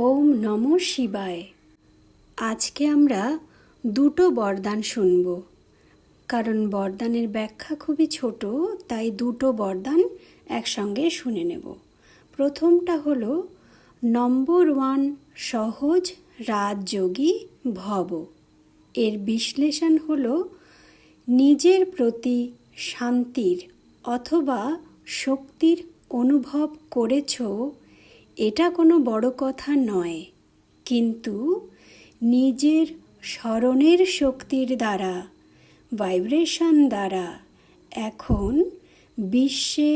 ওম নম শিবায়। আজকে আমরা দুটো বরদান শুনব। কারণ বরদানের ব্যাখ্যা খুবই ছোট, তাই দুটো বরদান একসঙ্গে শুনে নেব। প্রথমটা হলো, নম্বর ওয়ান, সহজ রাজযোগী ভব। এর বিশ্লেষণ হল, নিজের প্রতি শান্তির অথবা শক্তির অনুভব করেছ এটা কোনো বড় কথা নয়, কিন্তু নিজের স্মরণের শক্তির দ্বারা ভাইব্রেশন দ্বারা এখন বিশ্বে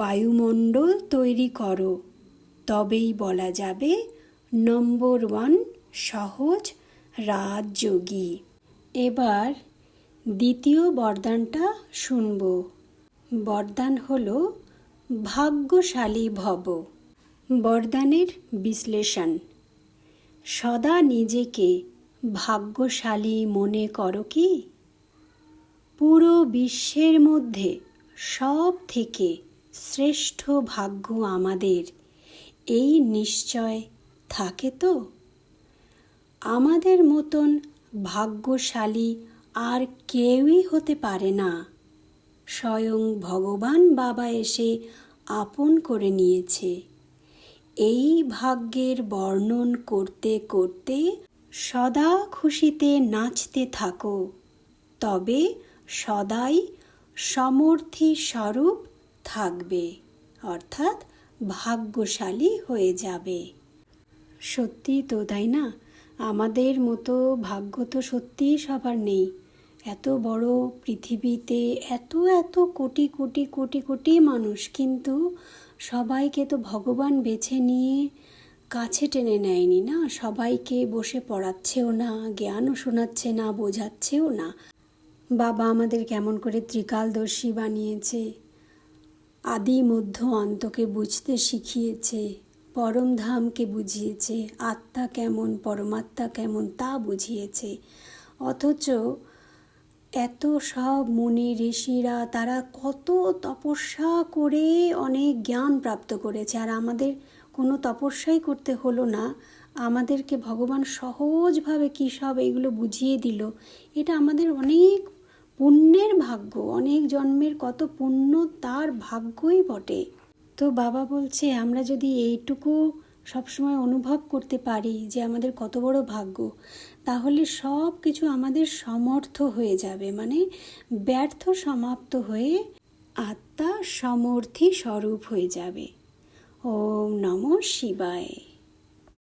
বায়ুমণ্ডল তৈরি করো। তবেই বলা যাবে নম্বর ওয়ান সহজ রাজযোগী। এবার দ্বিতীয় বরদানটা শুনব। বরদান হলো ভাগ্যশালী ভব। বরদানের বিশ্লেষণ। সদা নিজেকে ভাগ্যশালী মনে করো কি? পুরো বিশ্বের মধ্যে সব থেকে শ্রেষ্ঠ ভাগ্য আমাদের এই নিশ্চয় থাকে তো? আমাদের মতন ভাগ্যশালী আর কেউই হতে পারে না। স্বয়ং ভগবান বাবা এসে আপন করে নিয়েছে। এই ভাগ্যের বর্ণন করতে করতে সদা খুশিতে নাচতে থাকো। তবে সদাই সমর্থী স্বরূপ থাকবে, অর্থাৎ ভাগ্যশালী হয়ে যাবে। সত্যি তো, তাই না? আমাদের মতো ভাগ্য তো সত্যিই সবার নেই। এত বড় পৃথিবীতে এত এত কোটি কোটি কোটি কোটি মানুষ, কিন্তু সবাইকে তো ভগবান বেছে নিয়ে কাছে টেনে নেয়নি না? সবাইকে বসে পড়াচ্ছেও না, জ্ঞানও শোনাচ্ছে না, বোঝাচ্ছেও না। বাবা আমাদের কেমন করে ত্রিকালদর্শী বানিয়েছে আদি মধ্য অন্তকে বুঝতে শিখিয়েছে, পরমধামকে বুঝিয়েছে, আত্মা কেমন, পরমাত্মা কেমন তা বুঝিয়েছে। অথচ এত সব মুনি, ঋষিরা তারা কত তপস্যা করে অনেক জ্ঞান প্রাপ্ত করেছে। আর আমাদের কোনো তপস্যাই করতে হলো না। আমাদেরকে ভগবান সহজভাবে কী সব এইগুলো বুঝিয়ে দিল। এটা আমাদের অনেক পুণ্যের ভাগ্য, অনেক জন্মের কত পুণ্য তার ভাগ্যই বটে। তো বাবা বলছে, আমরা যদি এইটুকু সবসময় অনুভব করতে পারি যে আমাদের কত বড় ভাগ্য। তাহলে সব কিছু আমাদের সমর্থ হয়ে যাবে। মানে ব্যর্থ সমাপ্ত হয়ে আত্মা সমর্থী স্বরূপ হয়ে যাবে। ওম নম শিবায়।